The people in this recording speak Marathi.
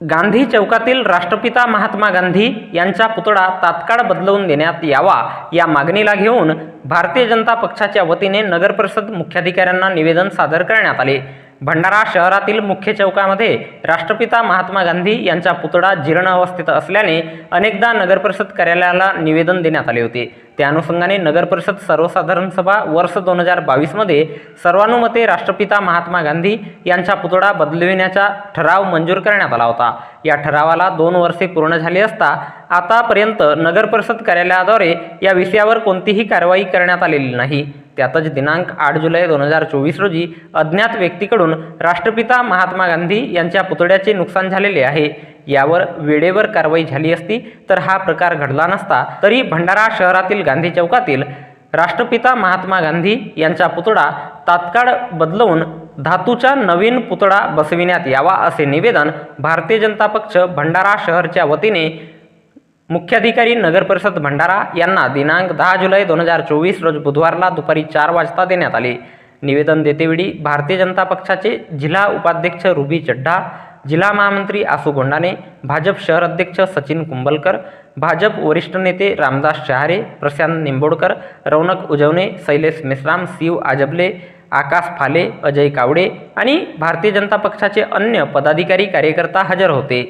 गांधी चौकातील राष्ट्रपिता महात्मा गांधी यांचा पुतळा तात्काळ बदलवून देण्यात यावा या मागणीला घेऊन भारतीय जनता पक्षाच्या वतीने नगरपरिषद मुख्याधिकाऱ्यांना निवेदन सादर करण्यात आले. भंडारा शहरातील मुख्य चौकामध्ये राष्ट्रपिता महात्मा गांधी यांचा पुतळा जीर्ण अवस्थेत असल्याने अनेकदा नगरपरिषद कार्यालयाला निवेदन देण्यात आले होते. त्या अनुषंगाने नगरपरिषद सर्वसाधारण सभा वर्ष दोन हजार बावीसमध्ये सर्वानुमते राष्ट्रपिता महात्मा गांधी यांचा पुतळा बदलविण्याचा ठराव मंजूर करण्यात आला होता. या ठरावाला दोन वर्षे पूर्ण झाली असता आतापर्यंत नगरपरिषद कार्यालयाद्वारे या विषयावर कोणतीही कारवाई करण्यात आलेली नाही. त्यातच दिनांक आठ जुलै दोन हजार चोवीस रोजी अज्ञात व्यक्तीकडून राष्ट्रपिता महात्मा गांधी यांच्या पुतळ्याचे नुकसान झालेले आहे. यावर वेळेवर कारवाई झाली असती तर हा प्रकार घडला नसता तरी भंडारा शहरातील गांधी चौकातील राष्ट्रपिता महात्मा गांधी यांचा पुतळा तात्काळ बदलवून धातूचा नवीन पुतळा बसविण्यात यावा असे निवेदन भारतीय जनता पक्ष भंडारा शहरच्या वतीने मुख्याधिकारी नगरपरिषद भंडारा यांना दिनांक दहा जुलै दोन हजार चोवीस रोज बुधवारला दुपारी चार वाजता देण्यात आले. निवेदन देतेवेळी भारतीय जनता पक्षाचे जिल्हा उपाध्यक्ष रुबी चड्ढा जिल्हा महामंत्री आसू गोंडाने भाजप शहर अध्यक्ष सचिन कुंबलकर भाजप वरिष्ठ नेते रामदास शहारे प्रशांत निंबोडकर रौनक उजवणे शैलेश मेश्राम शिव आजबले आकाश फाले अजय कावडे आणि भारतीय जनता पक्षाचे अन्य पदाधिकारी कार्यकर्ता हजर होते.